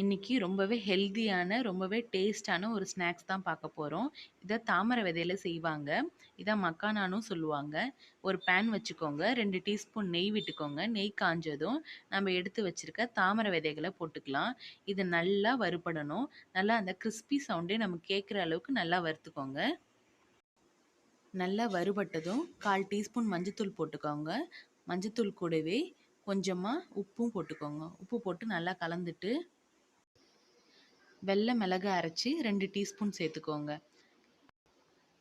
இன்னைக்கு ரொம்பவே ஹெல்தியான, ரொம்பவே டேஸ்ட்டான ஒரு ஸ்நாக்ஸ் தான் பார்க்க போகிறோம் இதை தாமரை விதையில் செய்வாங்க. இதை மக்கானானும் சொல்லுவாங்க. ஒரு பேன் வச்சுக்கோங்க. ரெண்டு டீஸ்பூன் நெய் விட்டுக்கோங்க. நெய் காஞ்சதும் நம்ம எடுத்து வச்சிருக்க தாமரை விதைகளை போட்டுக்கலாம். இது நல்லா வறுபடணும். நல்லா அந்த கிறிஸ்பி சவுண்டே நம்ம கேட்குற அளவுக்கு நல்லா வறுத்துக்கோங்க. நல்லா வறுபட்டதும் 1/4 டீஸ்பூன் மஞ்சத்தூள் போட்டுக்கோங்க. மஞ்சத்தூள் கூடவே கொஞ்சமாக உப்பும் போட்டுக்கோங்க. உப்பு போட்டு நல்லா கலந்துட்டு வெள்ளை மிளகு அரைச்சி ரெண்டு டீஸ்பூன் சேர்த்துக்கோங்க.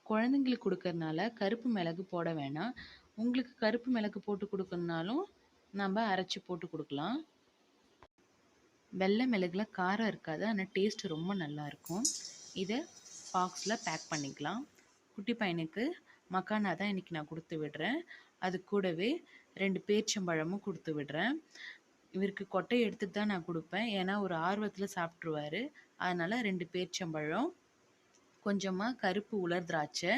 குழந்தைங்களுக்கு கொடுக்கறனால கருப்பு மிளகு போட வேணாம். உங்களுக்கு கருப்பு மிளகு போட்டு கொடுக்கணுனாலும் நம்ம அரைச்சி போட்டு கொடுக்கலாம் வெள்ளை மிளகுல காரம் இருக்காது. ஆனால் டேஸ்ட் ரொம்ப நல்லாயிருக்கும். இதை பாக்ஸில் பேக் பண்ணிக்கலாம். குட்டி பையனுக்கு மக்கானா தான் இன்னைக்கு நான் கொடுத்து விடுறேன். அது கூடவே ரெண்டு பேர்ச்சம்பழமும் கொடுத்து விடுறேன். இவருக்கு கொட்டையை எடுத்துட்டு தான் நான் கொடுப்பேன் ஏன்னா ஒரு ஆர்வத்தில் சாப்பிட்ருவாரு அதனால் ரெண்டு பேர்ச்சம்பழம் கொஞ்சமாக கருப்பு உலர் திராட்சை.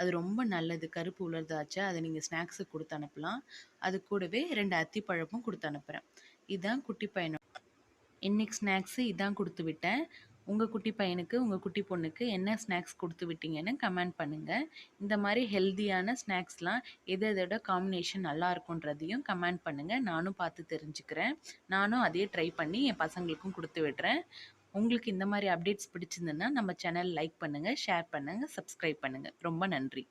அது ரொம்ப நல்லது கருப்பு உலர் திராட்சை. அதை நீங்கள் ஸ்நாக்ஸுக்கு கொடுத்து அனுப்பலாம். அது கூடவே ரெண்டு அத்திப்பழமும் கொடுத்து அனுப்புகிறேன் இதுதான் குட்டி பையனும் இன்னைக்கு ஸ்நாக்ஸு இதான் கொடுத்து விட்டேன். உங்கள் குட்டி பையனுக்கு, உங்கள் குட்டி பொண்ணுக்கு என்ன ஸ்நாக்ஸ் கொடுத்து விட்டீங்கன்னு கமெண்ட் பண்ணுங்கள் இந்த மாதிரி ஹெல்த்தியான ஸ்நாக்ஸ்லாம் எது எதோட காம்பினேஷன் நல்லாருக்குன்றதையும் கமெண்ட் பண்ணுங்கள் நானும் பார்த்து தெரிஞ்சுக்கிறேன். நானும் அதே ட்ரை பண்ணி என் பசங்களுக்கும் கொடுத்து விடுறேன். உங்களுக்கு இந்த மாதிரி அப்டேட்ஸ் பிடிச்சிருந்ததுன்னா நம்ம சேனல் லைக் பண்ணுங்கள் ஷேர் பண்ணுங்க, சப்ஸ்கிரைப் பண்ணுங்கள் ரொம்ப நன்றி.